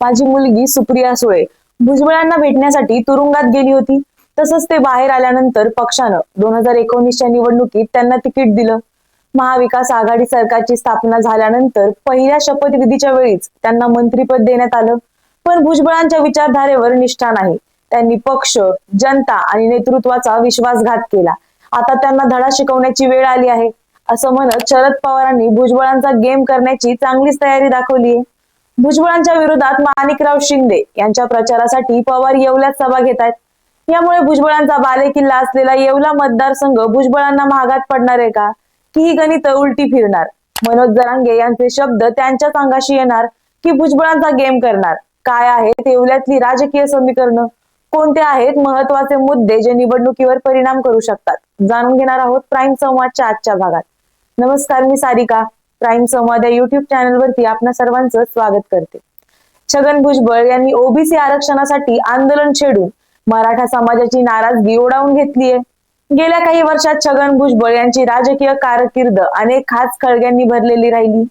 माझी मुलगी सुप्रिया सुळे भुजबळांना भेटण्यासाठी तुरुंगात गेली होती. तसंच ते बाहेर आल्यानंतर पक्षानं दोन हजार एकोणीसच्या निवडणुकीत त्यांना तिकीट दिलं. महाविकास आघाडी सरकारची स्थापना झाल्यानंतर पहिल्या शपथविधीच्या वेळीच त्यांना मंत्रीपद देण्यात आलं. पण भुजबळांच्या विचारधारेवर निष्ठा नाही. त्यांनी पक्ष जनता आणि नेतृत्वाचा विश्वासघात केला. आता त्यांना धडा शिकवण्याची वेळ आली आहे. असं म्हणत शरद पवारांनी भुजबळांचा गेम करण्याची चांगलीच तयारी दाखवली आहे भुजबळांच्या विरोधात माणिकराव शिंदे यांच्या प्रचारासाठी पवार येवल्यात सभा घेत आहेत. यामुळे भुजबळांचा बालेकिल्ला असलेला येवला मतदारसंघ भुजबळांना महागात पडणार आहे का? की ही गणित उलटी फिरणार? मनोज जरांगे यांचे शब्द त्यांच्याच अंगाशी येणार की भुजबळांचा गेम करणार? काय आहेत येवल्यातली राजकीय समीकरणं? कोणते आहेत महत्त्वाचे मुद्दे जे निवडणुकीवर परिणाम करू शकतात? जाणून घेणार आहोत प्राईम संवादच्या आजच्या भागात. नमस्कार मी सारिका. प्राईम संवाद या युट्यूब चॅनलवरती आपणा सर्वांचं स्वागत करते. छगन भुजबळ यांनी ओबीसी आरक्षणासाठी आंदोलन छेडून मराठा समाजाची नाराजगी ओढावून घेतलीये गेल्या काही वर्षात छगन भुजबळ यांची राजकीय कारकीर्द अनेक खास खळग्यांनी भरलेली राहिली.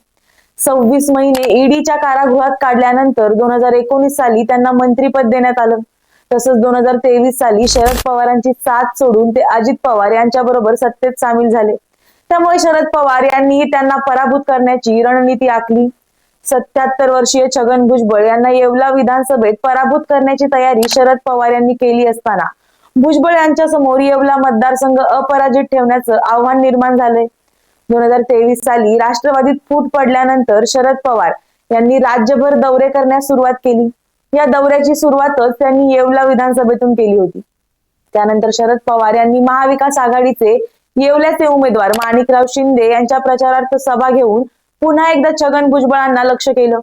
सव्वीस महिने ईडीच्या कारागृहात काढल्यानंतर दोन हजार एकोणीस साली त्यांना मंत्रीपद देण्यात आलं. तसंच दोन हजार तेवीस साली शरद पवारांची साथ सोडून ते अजित पवार यांच्या बरोबर सत्तेत सामील झाले. त्यामुळे शरद पवार यांनी त्यांना पराभूत करण्याची रणनीती आखली. सत्याहत्तर वर्षीय छगन भुजबळ यांना येवला विधानसभेत पराभूत करण्याची तयारी शरद पवार यांनी केली असताना भुजबळ यांच्या समोर येवला मतदारसंघ अपराजित ठेवण्याचं आव्हान निर्माण झालंय. दोन हजार तेवीस साली राष्ट्रवादीत फूट पडल्यानंतर शरद पवार यांनी राज्यभर दौरे करण्यास सुरुवात केली. या दौऱ्याची सुरुवातच त्यांनी येवला विधानसभेतून केली होती. त्यानंतर शरद पवार यांनी महाविकास आघाडीचे येवल्याचे उमेदवार माणिकराव शिंदे यांच्या प्रचारार्थ सभा घेऊन पुन्हा एकदा छगन भुजबळांना लक्ष केलं.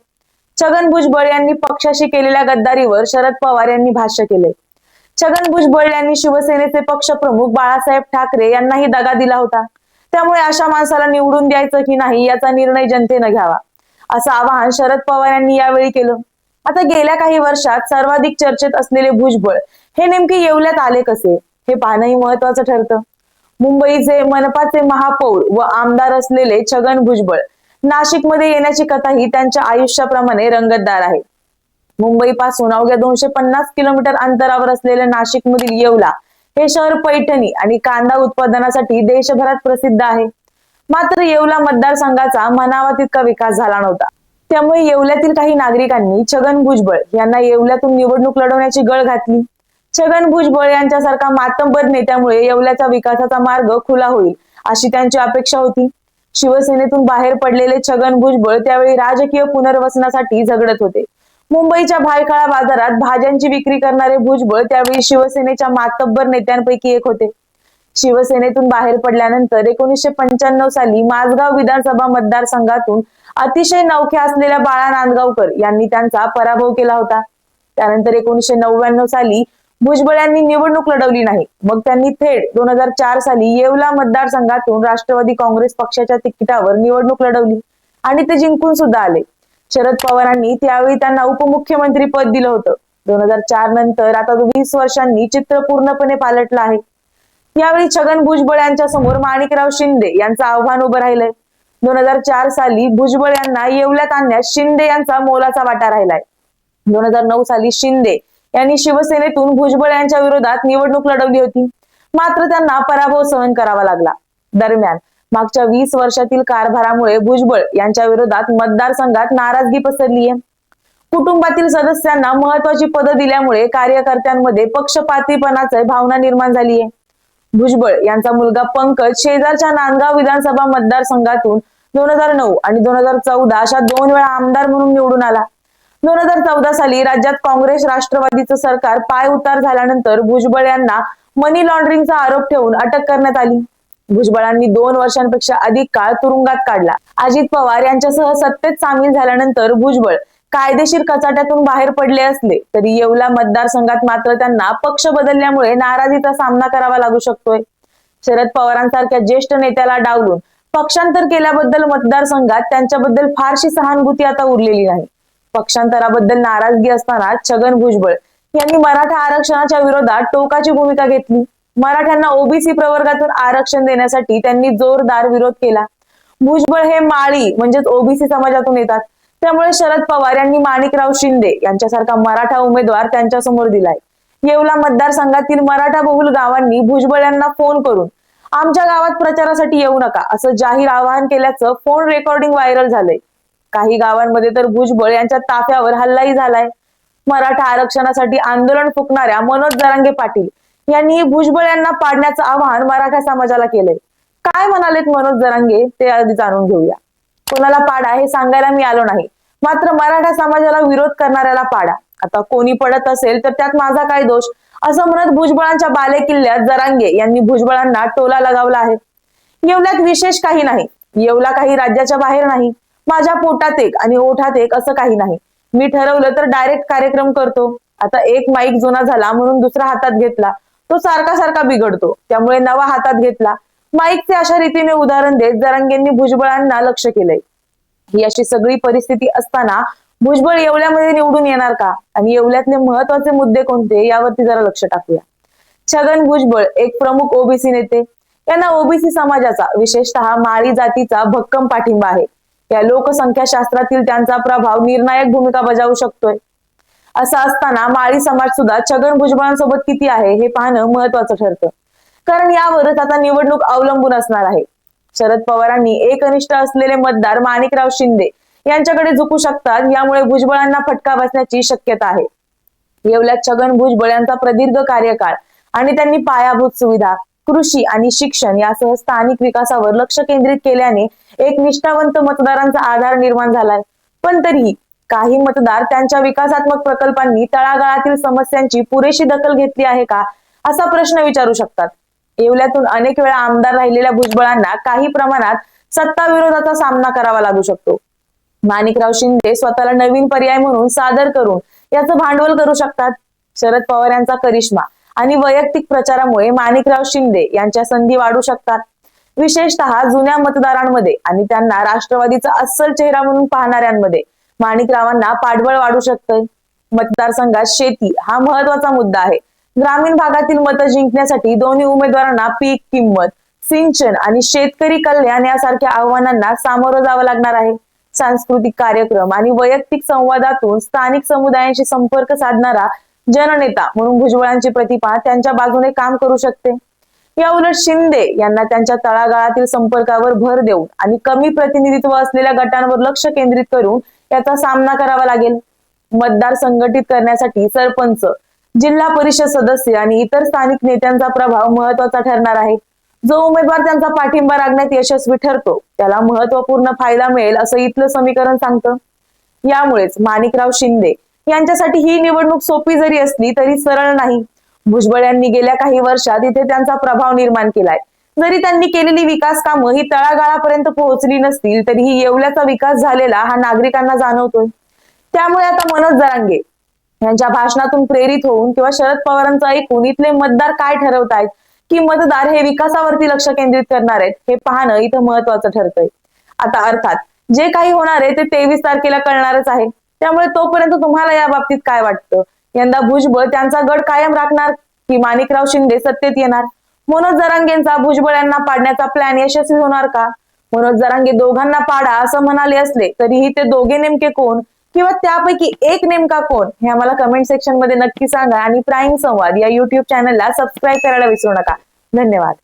छगन भुजबळ यांनी पक्षाशी केलेल्या गद्दारीवर शरद पवार यांनी भाष्य केले छगन भुजबळ यांनी शिवसेनेचे पक्षप्रमुख बाळासाहेब ठाकरे यांनाही दगा दिला होता. त्यामुळे अशा माणसाला निवडून द्यायचं की नाही याचा निर्णय जनतेनं घ्यावा. असं आवाहन शरद पवार यांनी यावेळी केलं. आता गेल्या काही वर्षात सर्वाधिक चर्चेत असलेले भुजबळ हे नेमके येवल्यात आले कसे? हे पाहणंही महत्वाचं ठरतं. मुंबईचे मनपाचे महापौर व आमदार असलेले छगन भुजबळ नाशिकमध्ये येण्याची कथाही त्यांच्या आयुष्याप्रमाणे रंगतदार आहे. मुंबई पासून अवघ्या दोनशे पन्नास किलोमीटर अंतरावर असलेल्या नाशिकमधील येवला हे शहर पैठणी आणि कांदा उत्पादनासाठी देशभरात प्रसिद्ध आहे. मात्र येवला मतदारसंघाचा मनावा तितका विकास झाला नव्हता? त्यामुळे येवल्यातील काही नागरिकांनी छगन भुजबळ यांना येवल्यातून निवडणूक लढवण्याची गळ घातली. छगन भुजबळ यांच्यासारखा मातंबर नेत्यामुळे येवल्याचा विकासाचा मार्ग खुला होईल अशी त्यांची अपेक्षा होती. शिवसेनेतून बाहेर पडलेले छगन भुजबळ त्यावेळी राजकीय पुनर्वसनासाठी झगडत होते. मुंबईच्या भायखळा बाजारात भाज्यांची विक्री करणारे भुजबळ त्यावेळी शिवसेनेच्या मातब्बर नेत्यांपैकी एक होते. शिवसेनेतून बाहेर पडल्यानंतर एकोणीसशे पंच्याण्णव साली माझगाव विधानसभा मतदारसंघातून अतिशय नवख्या असलेल्या बाळा नांदगावकर यांनी त्यांचा पराभव केला होता. त्यानंतर एकोणीसशे नव्याण्णव साली भुजबळ यांनी निवडणूक लढवली नाही. मग त्यांनी थेट दोन हजार चार साली येवला मतदारसंघातून राष्ट्रवादी काँग्रेस पक्षाच्या तिकिटावर निवडणूक लढवली आणि ते जिंकून सुद्धा आले. शरद पवारांनी त्यावेळी त्यांना उपमुख्यमंत्री पद दिलं होतं. दोन हजार चार नंतर आता वीस वर्षांनी चित्र पूर्णपणे पालटलं आहे. यावेळी छगन भुजबळ यांच्या समोर माणिकराव शिंदे यांचं आव्हान उभं राहिलंय. दोन हजार चार साली भुजबळ यांना येवल्यात आणण्यास शिंदे यांचा मोलाचा वाटा राहिलाय. दोन हजार नऊ साली शिंदे यांनी शिवसेनेतून भुजबळ यांच्या विरोधात निवडणूक लढवली होती. मात्र त्यांना पराभव सहन करावा लागला. दरम्यान मागच्या वीस वर्षातील कारभारामुळे भुजबळ यांच्या विरोधात मतदारसंघात नाराजगी पसरली आहे. कुटुंबातील सदस्यांना महत्वाची पदं दिल्यामुळे कार्यकर्त्यांमध्ये पक्षपातीपणाची भावना निर्माण झाली आहे. भुजबळ यांचा मुलगा पंकज शेजारच्या नांदगाव विधानसभा मतदारसंघातून दोन हजार नऊ आणि दोन हजार चौदा अशा दोन वेळा आमदार म्हणून निवडून आला. दोन हजार चौदा साली राज्यात काँग्रेस राष्ट्रवादीचं सरकार पाय उतार झाल्यानंतर भुजबळ यांना मनी लॉन्ड्रिंगचा आरोप ठेवून अटक करण्यात आली. भुजबळांनी दोन वर्षांपेक्षा अधिक काळ तुरुंगात काढला. अजित पवार यांच्यासह सत्तेत सामील झाल्यानंतर भुजबळ कायदेशीर कचाट्यातून बाहेर पडले असले तरी येवला मतदारसंघात मात्र त्यांना पक्ष बदलल्यामुळे नाराजीचा सामना करावा लागू शकतोय. शरद पवारांसारख्या ज्येष्ठ नेत्याला डावलून पक्षांतर केल्याबद्दल मतदारसंघात त्यांच्याबद्दल फारशी सहानुभूती आता उरलेली नाही. पक्षांतराबद्दल नाराजगी असताना छगन भुजबळ यांनी मराठा आरक्षणाच्या विरोधात टोकाची भूमिका घेतली. मराठ्यांना ओबीसी प्रवर्गातून आरक्षण देण्यासाठी त्यांनी जोरदार विरोध केला. भुजबळ हे माळी म्हणजेच ओबीसी समाजातून येतात. त्यामुळे शरद पवार यांनी माणिकराव शिंदे यांच्यासारखा मराठा उमेदवार त्यांच्यासमोर दिलाय. येवला मतदारसंघातील मराठा बहुल गावांनी भुजबळ यांना फोन करून आमच्या गावात प्रचारासाठी येऊ नका असं जाहीर आवाहन केल्याचं फोन रेकॉर्डिंग व्हायरल झालंय. काही गावांमध्ये तर भुजबळ यांच्या ताफ्यावर हल्लाही झालाय. मराठा आरक्षणासाठी आंदोलन फुकणाऱ्या मनोज जरांगे पाटील यांनी भुजबळ यांना पाडण्याचं आवाहन मराठा समाजाला केलंय. काय म्हणालेत मनोज जरांगे? ते आधी जाणून घेऊया. कोणाला पाडा हे सांगायला मी आलो नाही. मात्र मराठा समाजाला विरोध करणाऱ्याला पाडा. आता कोणी पडत असेल तर त्यात माझा काय दोष? असं म्हणत भुजबळांच्या बाले किल्ल्यात जरांगे यांनी भुजबळांना टोला लगावला आहे. येवल्यात विशेष काही नाही. येवला काही राज्याच्या बाहेर नाही. माझ्या पोटात एक आणि ओठात एक असं काही नाही. मी ठरवलं तर डायरेक्ट कार्यक्रम करतो. आता एक माईक जुना झाला म्हणून दुसरा हातात घेतला. तो सारखा सारखा बिघडतो. त्यामुळे नवा हातात घेतला. माईकचे अशा रीतीने उदाहरण देत जरांगेंनी भुजबळांना लक्ष केलंय. ही अशी सगळी परिस्थिती असताना भुजबळ येवल्यामध्ये निवडून येणार का? आणि येवल्यातले महत्त्वाचे मुद्दे कोणते? यावरती जरा लक्ष टाकूया. छगन भुजबळ एक प्रमुख ओबीसी नेते. यांना ओबीसी समाजाचा विशेषतः माळी जातीचा भक्कम पाठिंबा आहे. या लोकसंख्या शास्त्रातील त्यांचा प्रभाव निर्णायक भूमिका बजावू शकतोय. असं असताना माळी समाज सुद्धा छगन भुजबळांसोबत किती आहे हे पाहणं महत्वाचं ठरतं. कारण यावरच आता निवडणूक अवलंबून असणार आहे. शरद पवारांनी एकनिष्ठ असलेले मतदार माणिकराव शिंदे यांच्याकडे झुकू शकतात यामुळे भुजबळांना फटका बसण्याची शक्यता आहे. येवल्यात छगन भुजबळ यांचा प्रदीर्घ कार्यकाळ आणि त्यांनी पायाभूत सुविधा कृषी आणि शिक्षण यासह स्थानिक विकासावर लक्ष केंद्रित केल्याने एक निष्ठावंत मतदारांचा आधार निर्माण झालाय पण तरीही काही मतदार त्यांच्या विकासात्मक प्रकल्पांनी तळागाळातील समस्यांची पुरेशी दखल घेतली आहे का असा प्रश्न विचारू शकतात. येवल्यातून अनेक वेळा आमदार राहिलेल्या भुजबळांना काही प्रमाणात सत्ता विरोधाचा सामना करावा लागू शकतो. माणिकराव शिंदे स्वतःला नवीन पर्याय म्हणून सादर करून याचं भांडवल करू शकतात. शरद पवार यांचा करिश्मा आणि वैयक्तिक प्रचारामुळे माणिकराव शिंदे यांच्या संधी वाढू शकतात. विशेषतः जुन्या मतदारांमध्ये आणि त्यांना राष्ट्रवादीचा अस्सल चेहरा म्हणून पाहणाऱ्यांमध्ये माणिकरावांना पाठबळ वाढू शकते मतदारसंघात शेती हा महत्त्वाचा मुद्दा आहे. ग्रामीण भागातील मतं जिंकण्यासाठी दोन्ही उमेदवारांना पीक किंमत सिंचन आणि शेतकरी कल्याण यासारख्या आव्हानांना सामोरं जावं लागणार आहे. सांस्कृतिक कार्यक्रम आणि वैयक्तिक संवादातून स्थानिक समुदायांशी संपर्क साधणारा जननेता म्हणून भुजबळांची प्रतिभा त्यांच्या बाजूने काम करू शकते. या उलट शिंदे यांना त्यांच्या तळागाळातील संपर्कावर भर देऊन आणि कमी प्रतिनिधित्व असलेल्या गटांवर लक्ष केंद्रित करून याचा सामना करावा लागेल. मतदार संघटित करण्यासाठी सरपंच जिल्हा परिषद सदस्य आणि इतर स्थानिक नेत्यांचा प्रभाव महत्त्वाचा ठरणार आहे. जो उमेदवार त्यांचा पाठिंबा राखण्यात यशस्वी ठरतो त्याला महत्त्वपूर्ण फायदा मिळेल असं इथलं समीकरण सांगतं. यामुळेच माणिकराव शिंदे यांच्यासाठी ही निवडणूक सोपी जरी असली तरी सरळ नाही. भुजबळ यांनी गेल्या काही वर्षात इथे त्यांचा प्रभाव निर्माण केलाय. जरी त्यांनी केलेली विकास कामं ही तळागाळापर्यंत पोहोचली नसतील तरीही येवल्याचा विकास झालेला हा नागरिकांना जाणवतोय. त्यामुळे आता मनोज जरांगे. यांच्या भाषणातून प्रेरित होऊन किंवा शरद पवारांचं ऐकून इथले मतदार काय ठरवतायत? की मतदार हे विकासावरती लक्ष केंद्रित करणार आहेत? हे पाहणं इथं महत्वाचं ठरतंय. आता अर्थात जे काही होणार आहे ते तेवीस तारखेला कळणारच आहे. त्यामुळे तोपर्यंत तुम्हाला या बाबतीत काय वाटतं? यंदा भुजबळ त्यांचा गड कायम राखणार की माणिकराव शिंदे सत्तेत येणार? मनोज जरांगेंचा भुजबळ यांना पाडण्याचा प्लॅन यशस्वी होणार का? मनोज जरांगे दोघांना पाडा असं म्हणाले असले तरीही ते दोघे नेमके कोण? किंवा त्यापैकी एक नेमका कोण? हे आम्हाला कमेंट सेक्शनमध्ये नक्की सांगा. आणि प्राईम संवाद या युट्यूब चॅनलला सबस्क्राईब करायला विसरू नका. धन्यवाद.